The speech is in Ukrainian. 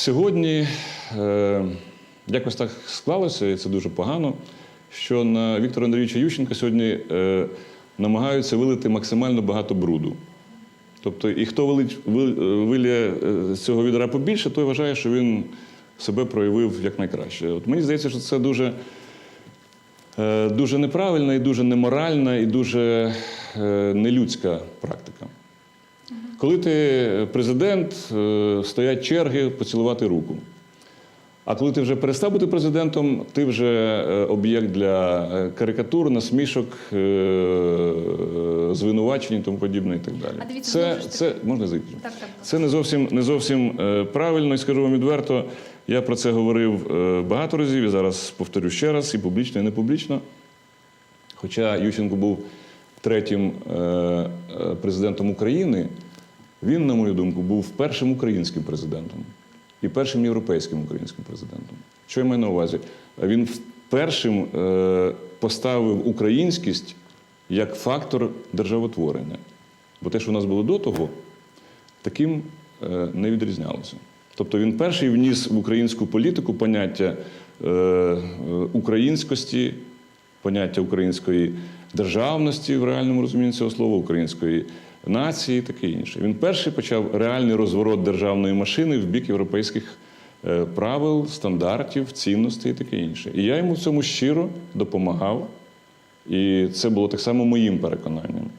Сьогодні е, якось так склалося, і це дуже погано, що на Віктора Андрійовича Ющенка сьогодні е, намагаються вилити максимально багато бруду. Тобто, і хто вилить, ви- е, вилє е, з цього відра побільше, той вважає, що він себе проявив якнайкраще. От мені здається, що це дуже, е, дуже неправильна, і дуже неморальна, і дуже е, нелюдська практика. Коли ти президент, е, стоять черги поцілувати руку. А коли ти вже перестав бути президентом, ти вже е, об'єкт для е, карикатур, насмішок, е, звинувачень і тому подібне і так далі. А дивіться, це, ж це можна зайти? Так, так. Це не зовсім не зовсім е, правильно, і скажу вам відверто. Я про це говорив е, багато разів і зараз повторю ще раз, і публічно, і не публічно. Хоча Ющенко був третім е, е, президентом України, він, на мою думку, був першим українським президентом і першим європейським українським президентом. Що я маю на увазі? Він в- першим е, поставив українськість як фактор державотворення. Бо те, що у нас було до того, таким е, не відрізнялося. Тобто він перший вніс в українську політику поняття е, українськості, поняття української державності в реальному розумінні цього слова, української нації і таке інше. Він перший почав реальний розворот державної машини в бік європейських е, правил, стандартів, цінностей і таке інше. І я йому в цьому щиро допомагав. І це було так само моїм переконанням.